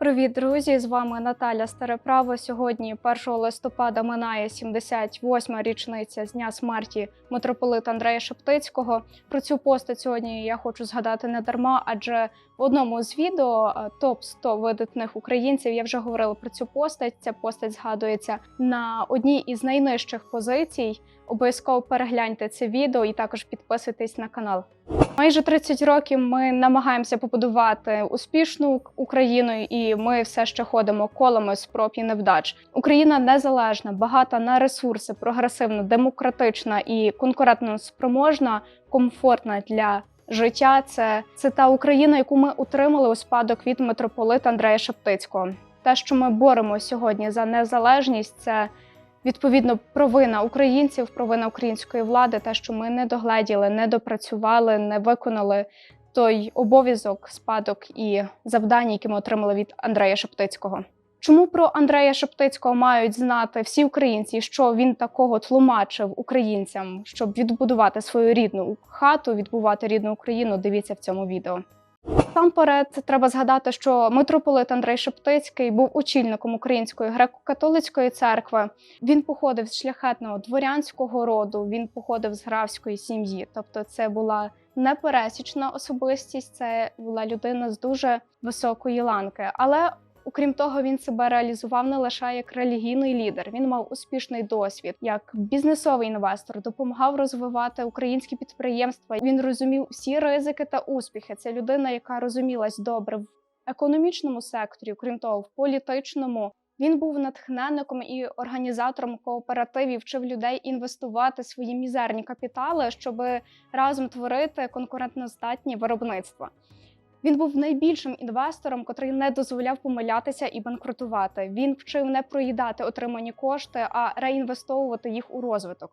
Привіт, друзі! З вами Наталя Стареправа. Сьогодні, 1 листопада, минає 78-ма річниця з дня смерті митрополита Андрея Шептицького. Про цю постать сьогодні я хочу згадати не дарма, адже в одному з відео топ 100 видатних українців я вже говорила про цю постать. Ця постать згадується на одній із найнижчих позицій. Обов'язково перегляньте це відео і також підписуйтесь на канал. Майже 30 років ми намагаємося побудувати успішну Україну, і ми все ще ходимо колами спроб і невдач. Україна незалежна, багата на ресурси, прогресивна, демократична і конкурентно спроможна, комфортна для життя. Це, це та Україна, яку ми отримали у спадок від митрополита Андрея Шептицького. Те, що ми боремося сьогодні за незалежність, це Відповідно, провина українців, провина української влади, те, що ми не догледіли, не допрацювали, не виконали той обов'язок, спадок і завдання, які ми отримали від Андрея Шептицького. Чому про Андрея Шептицького мають знати всі українці, що він такого тлумачив українцям, щоб відбудувати свою рідну хату, відбувати рідну Україну? Дивіться в цьому відео. Насамперед, треба згадати, що митрополит Андрей Шептицький був очільником Української греко-католицької церкви. Він походив з шляхетного дворянського роду, він походив з графської сім'ї. Тобто, це була непересічна особистість, це була людина з дуже високої ланки. Але Окрім того, він себе реалізував не лише як релігійний лідер. Він мав успішний досвід як бізнесовий інвестор, допомагав розвивати українські підприємства. Він розумів всі ризики та успіхи. Це людина, яка розумілась добре в економічному секторі, крім того, в політичному. Він був натхненником і організатором кооперативів, вчив людей інвестувати свої мізерні капітали, щоб разом творити конкурентноздатні виробництва. Він був найбільшим інвестором, котрий не дозволяв помилятися і банкрутувати. Він вчив не проїдати отримані кошти, а реінвестовувати їх у розвиток.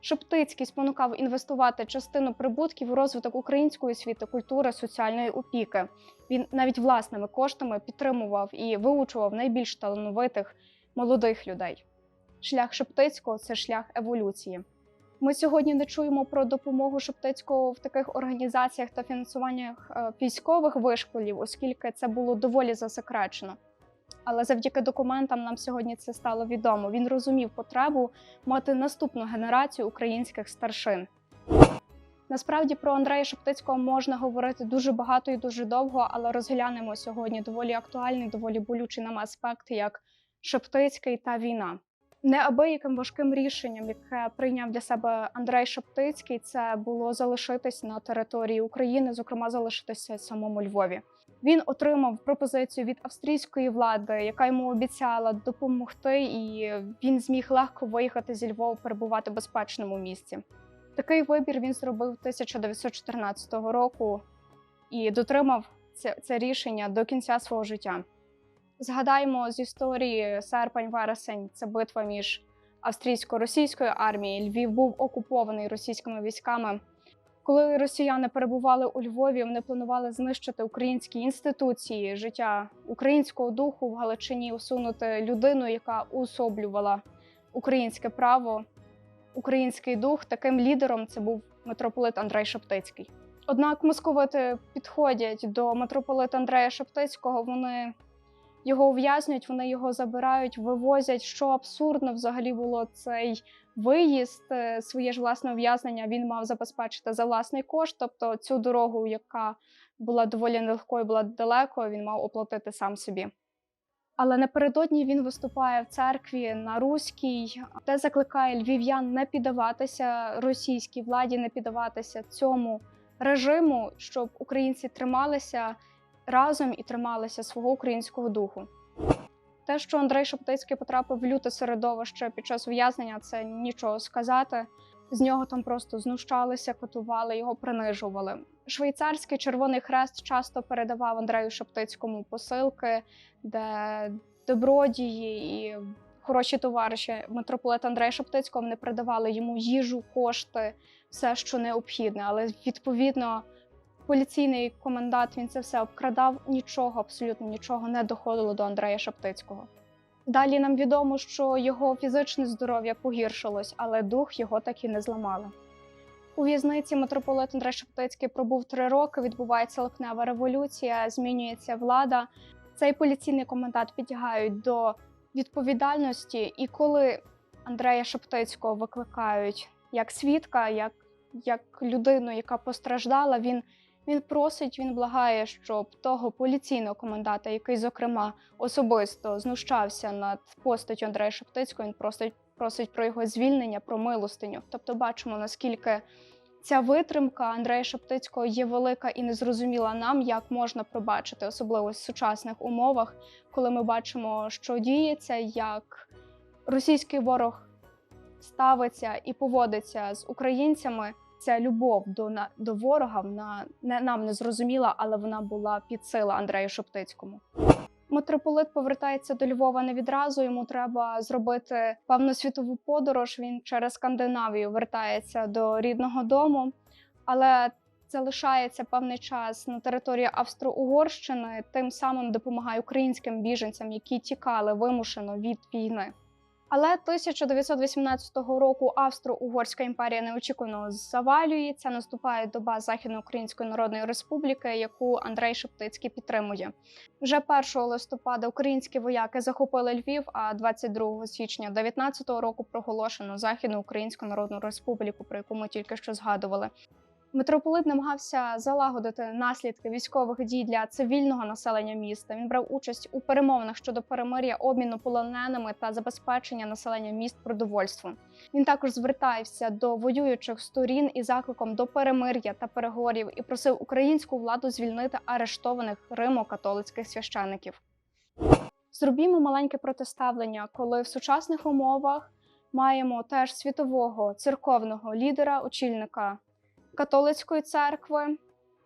Шептицький спонукав інвестувати частину прибутків у розвиток української освіти, культури, соціальної опіки. Він навіть власними коштами підтримував і виучував найбільш талановитих молодих людей. Шлях Шептицького це шлях еволюції. Ми сьогодні не чуємо про допомогу Шептицького в таких організаціях та фінансуваннях е, військових вишколів, оскільки це було доволі засекречено. Але завдяки документам нам сьогодні це стало відомо. Він розумів потребу мати наступну генерацію українських старшин. Насправді про Андрея Шептицького можна говорити дуже багато і дуже довго, але розглянемо сьогодні доволі актуальний, доволі болючий нам аспект, як Шептицький та війна. Неабияким важким рішенням, яке прийняв для себе Андрей Шептицький, це було залишитись на території України, зокрема залишитися самому Львові. Він отримав пропозицію від австрійської влади, яка йому обіцяла допомогти, і він зміг легко виїхати зі Львова, перебувати в безпечному місці. Такий вибір він зробив 1914 року і дотримав це, це рішення до кінця свого життя. Згадаємо з історії серпень-вересень це битва між австрійсько-російською армією. Львів був окупований російськими військами. Коли росіяни перебували у Львові, вони планували знищити українські інституції, життя українського духу в Галичині, усунути людину, яка уособлювала українське право, український дух. Таким лідером це був митрополит Андрей Шептицький. Однак московити підходять до митрополита Андрея Шептицького. Вони його ув'язнюють, вони його забирають, вивозять. Що абсурдно взагалі було цей виїзд, е, своє ж власне ув'язнення він мав забезпечити за власний кошт. Тобто цю дорогу, яка була доволі нелегкою, була далеко, він мав оплатити сам собі. Але напередодні він виступає в церкві на руській, де закликає львів'ян не піддаватися російській владі, не піддаватися цьому режиму, щоб українці трималися разом і трималися свого українського духу. Те, що Андрей Шептицький потрапив в люте середовище під час ув'язнення, це нічого сказати. З нього там просто знущалися, катували, його принижували. Швейцарський Червоний Хрест часто передавав Андрею Шептицькому посилки, де добродії і хороші товариші митрополита Андрея Шептицького вони передавали йому їжу, кошти, все, що необхідне. Але відповідно поліційний комендант він це все обкрадав. Нічого, абсолютно нічого не доходило до Андрея Шептицького. Далі нам відомо, що його фізичне здоров'я погіршилось, але дух його так і не зламали. У в'язниці митрополит Андрей Шептицький пробув три роки. Відбувається липнева революція, змінюється влада. Цей поліційний комендант підтягають до відповідальності, і коли Андрея Шептицького викликають як свідка, як, як людину, яка постраждала, він, він просить, він благає, щоб того поліційного коменданта, який, зокрема, особисто знущався над постаттю Андрея Шептицького, він просить, просить про його звільнення, про милостиню. Тобто, бачимо, наскільки ця витримка Андрея Шептицького є велика і незрозуміла нам, як можна пробачити, особливо в сучасних умовах, коли ми бачимо, що діється, як російський ворог ставиться і поводиться з українцями. Ця любов до до ворога вона не нам не зрозуміла, але вона була під сила Андрею Шептицькому. Митрополит повертається до Львова не відразу. Йому треба зробити певну світову подорож. Він через Скандинавію вертається до рідного дому, але залишається певний час на території Австро-Угорщини, тим самим допомагає українським біженцям, які тікали вимушено від війни. Але 1918 року Австро-Угорська імперія неочікувано завалюється. Наступає доба Західноукраїнської Народної Республіки, яку Андрей Шептицький підтримує. Вже 1 листопада українські вояки захопили Львів, а 22 січня 19 року проголошено Західноукраїнську Народну Республіку, про яку ми тільки що згадували. Митрополит намагався залагодити наслідки військових дій для цивільного населення міста. Він брав участь у перемовинах щодо перемир'я, обміну полоненими та забезпечення населення міст продовольством. Він також звертався до воюючих сторін із закликом до перемир'я та переговорів і просив українську владу звільнити арештованих римо-католицьких священиків. Зробімо маленьке протиставлення, коли в сучасних умовах маємо теж світового церковного лідера, очільника католицької церкви,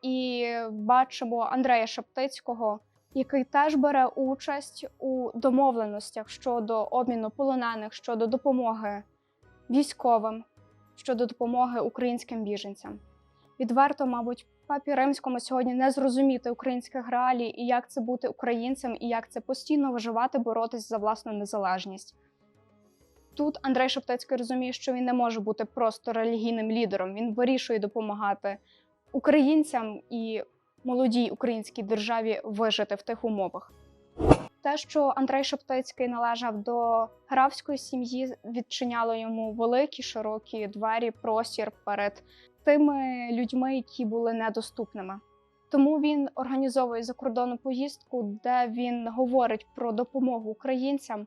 і бачимо Андрея Шептицького, який теж бере участь у домовленостях щодо обміну полонених, щодо допомоги військовим, щодо допомоги українським біженцям. Відверто, мабуть, папі римському сьогодні не зрозуміти українських реалій і як це бути українцем, і як це постійно виживати, боротись за власну незалежність. Тут Андрей Шептицький розуміє, що він не може бути просто релігійним лідером. Він вирішує допомагати українцям і молодій українській державі вижити в тих умовах. Те, що Андрей Шептицький належав до графської сім'ї, відчиняло йому великі широкі двері, простір перед тими людьми, які були недоступними. Тому він організовує закордонну поїздку, де він говорить про допомогу українцям.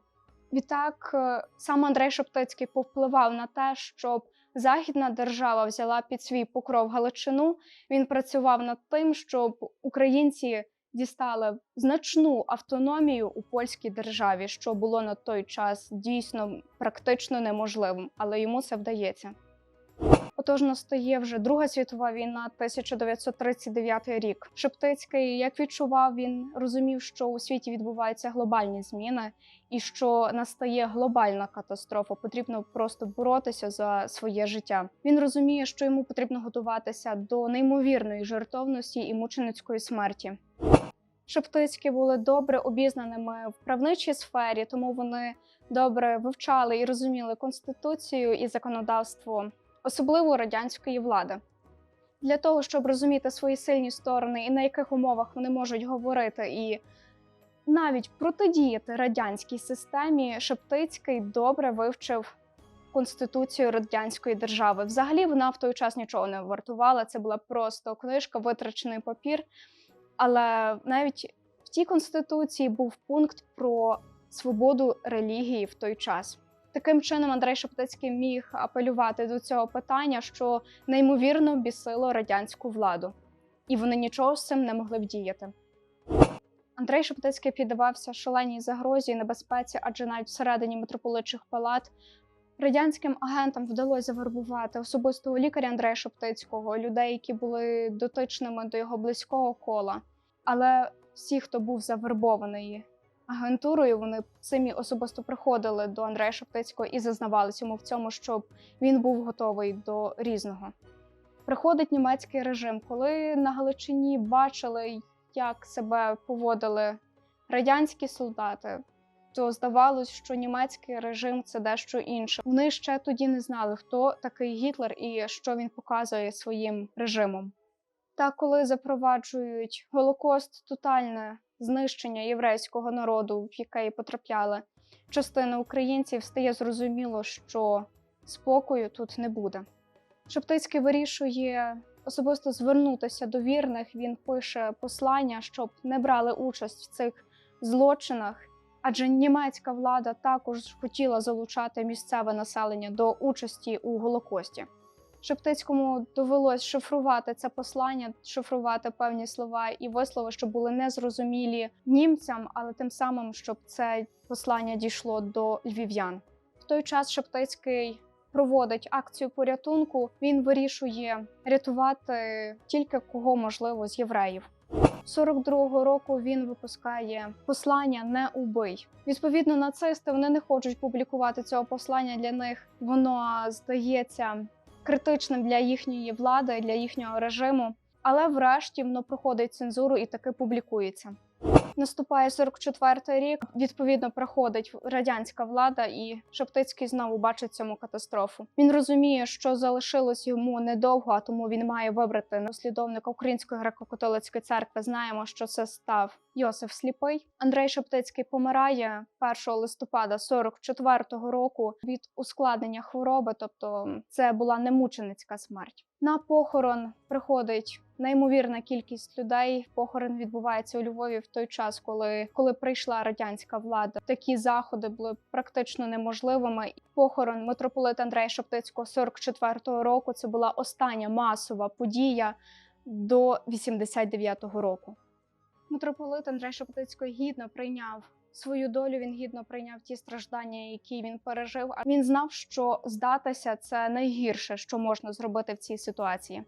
Відтак сам Андрей Шептицький повпливав на те, щоб західна держава взяла під свій покров Галичину. Він працював над тим, щоб українці дістали значну автономію у польській державі, що було на той час дійсно практично неможливим, але йому це вдається. Отож, настає вже Друга світова війна, 1939 рік. Шептицький, як відчував, він розумів, що у світі відбуваються глобальні зміни, і що настає глобальна катастрофа. Потрібно просто боротися за своє життя. Він розуміє, що йому потрібно готуватися до неймовірної жертовності і мученицької смерті. Шептицькі були добре обізнаними в правничій сфері, тому вони добре вивчали і розуміли конституцію і законодавство особливо радянської влади. Для того, щоб розуміти свої сильні сторони і на яких умовах вони можуть говорити і навіть протидіяти радянській системі, Шептицький добре вивчив Конституцію радянської держави. Взагалі вона в той час нічого не вартувала. Це була просто книжка, витрачений папір. Але навіть в тій конституції був пункт про свободу релігії в той час. Таким чином, Андрей Шептицький міг апелювати до цього питання, що неймовірно бісило радянську владу, і вони нічого з цим не могли вдіяти. Андрей Шептицький піддавався шаленій загрозі і небезпеці, адже навіть всередині митрополитчих палат радянським агентам вдалося завербувати особистого лікаря Андрея Шептицького, людей, які були дотичними до його близького кола. Але всі, хто був завербований агентурою. Вони самі особисто приходили до Андрея Шептицького і зазнавалися йому в цьому, щоб він був готовий до різного. Приходить німецький режим, коли на Галичині бачили, як себе поводили радянські солдати. То здавалось, що німецький режим це дещо інше. Вони ще тоді не знали, хто такий Гітлер і що він показує своїм режимом. Та коли запроваджують Голокост, тотальне знищення єврейського народу, в який потрапляли частина українців, стає зрозуміло, що спокою тут не буде. Шептицький вирішує особисто звернутися до вірних. Він пише послання, щоб не брали участь в цих злочинах, адже німецька влада також хотіла залучати місцеве населення до участі у Голокості. Шептицькому довелось шифрувати це послання, шифрувати певні слова і вислови, що були незрозумілі німцям, але тим самим, щоб це послання дійшло до львів'ян. В той час Шептицький проводить акцію порятунку. Він вирішує рятувати тільки кого можливо з євреїв. 42-го року він випускає послання не убий. Відповідно, нацисти вони не хочуть публікувати цього послання. Для них воно здається критичним для їхньої влади, для їхнього режиму. Але врешті воно проходить цензуру і таки публікується. Наступає 44-й рік. Відповідно, проходить радянська влада, і Шептицький знову бачить цьому катастрофу. Він розуміє, що залишилось йому недовго, а тому він має вибрати наслідовника Української греко-католицької церкви. Знаємо, що це став Йосиф Сліпий. Андрей Шептицький помирає 1 листопада 44-го року від ускладнення хвороби, тобто це була немученицька смерть. На похорон приходить неймовірна кількість людей. Похорон відбувається у Львові в той час, коли, коли прийшла радянська влада. Такі заходи були практично неможливими. Похорон митрополита Андрея Шептицького 44-го року. Це була остання масова подія до 89-го року. Митрополит Андрей Шептицький гідно прийняв свою долю. Він гідно прийняв ті страждання, які він пережив. А він знав, що здатися це найгірше, що можна зробити в цій ситуації.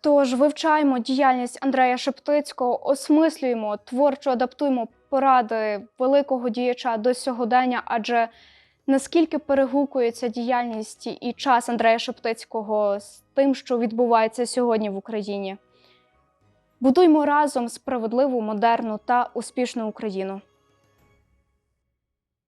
Тож вивчаємо діяльність Андрея Шептицького, осмислюємо, творчо адаптуємо поради великого діяча до сьогодення, адже наскільки перегукується діяльність і час Андрея Шептицького з тим, що відбувається сьогодні в Україні. Будуймо разом справедливу, модерну та успішну Україну.